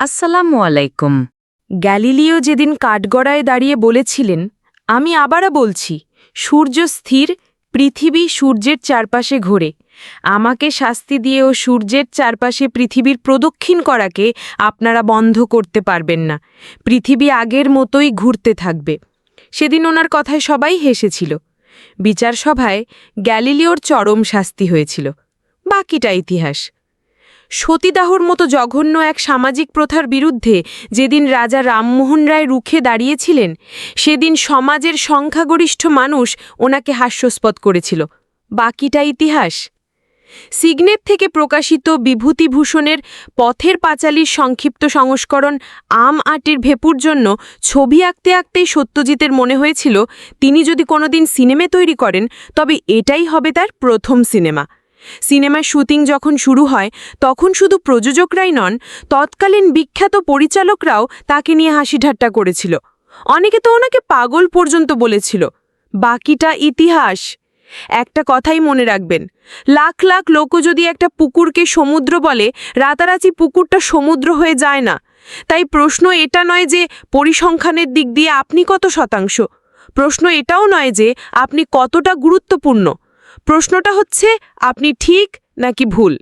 আসসালামু আলাইকুম। গ্যালিলিও যেদিন কাঠগড়ায় দাঁড়িয়ে বলেছিলেন, আমি আবারও বলছি, সূর্য স্থির, পৃথিবী সূর্যের চারপাশে ঘোরে। আমাকে শাস্তি দিয়ে ও সূর্যের চারপাশে পৃথিবীর প্রদক্ষিণ করাকে আপনারা বন্ধ করতে পারবেন না। পৃথিবী আগের মতোই ঘুরতে থাকবে। সেদিন ওনার কথায় সবাই হেসেছিল। বিচার সভায় গ্যালিলিওর চরম শাস্তি হয়েছিল। বাকিটা ইতিহাস। সতীদাহর মতো জঘন্য এক সামাজিক প্রথার বিরুদ্ধে যেদিন রাজা রামমোহন রায় রুখে দাঁড়িয়েছিলেন, সেদিন সমাজের সংখ্যাগরিষ্ঠ মানুষ ওনাকে হাস্যস্পদ করেছিল। বাকিটা ইতিহাস? সিগনেট থেকে প্রকাশিত বিভূতিভূষণের পথের পাঁচালীর সংক্ষিপ্ত সংস্করণ আম আটির ভেপুর জন্য ছবি আঁকতে আঁকতেই সত্যজিতের মনে হয়েছিল, তিনি যদি কোনোদিন সিনেমা তৈরি করেন, তবে এটাই হবে তার প্রথম সিনেমা। সিনেমার শুটিং যখন শুরু হয়, তখন শুধু প্রযোজকরাই নন, তৎকালীন বিখ্যাত পরিচালকরাও তাকে নিয়ে হাসি ঠাট্টা করেছিল। অনেকে তো ওনাকে পাগল পর্যন্ত বলেছিল। বাকিটা ইতিহাস। একটা কথাই মনে রাখবেন, লাখ লাখ লোকও যদি একটা পুকুরকে সমুদ্র বলে, রাতারাতি পুকুরটা সমুদ্র হয়ে যায় না। তাই প্রশ্ন এটা নয় যে পরিসংখ্যানের দিক দিয়ে আপনি কত শতাংশ। প্রশ্ন এটাও নয় যে আপনি কতটা গুরুত্বপূর্ণ। প্রশ্নটা হচ্ছে আপনি ঠিক নাকি ভুল?